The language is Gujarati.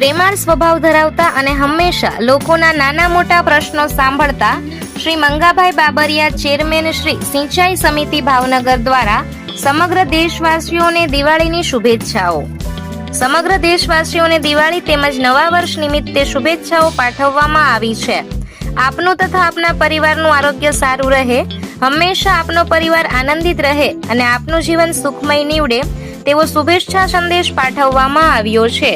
પ્રેમાળ સ્વભાવ ધરાવતા અને હંમેશા લોકોના નાના મોટા પ્રશ્નો સાંભળતા શ્રી મંગાભાઈ બાબરિયા ચેરમેન શ્રી સિંચાઈ સમિતિ ભાવનગર દ્વારા સમગ્ર દેશવાસીઓને દિવાળીની શુભેચ્છાઓ. સમગ્ર દેશવાસીઓને દિવાળી તેમજ નવા વર્ષ નિમિત્તે શુભેચ્છાઓ પાઠવવામાં આવી છે. આપનું તથા આપના પરિવારનું આરોગ્ય સારું રહે, હંમેશા આપનો પરિવાર આનંદિત રહે અને આપનું જીવન સુખમય નીવડે તેવો શુભેચ્છા સંદેશ પાઠવવામાં આવ્યો છે.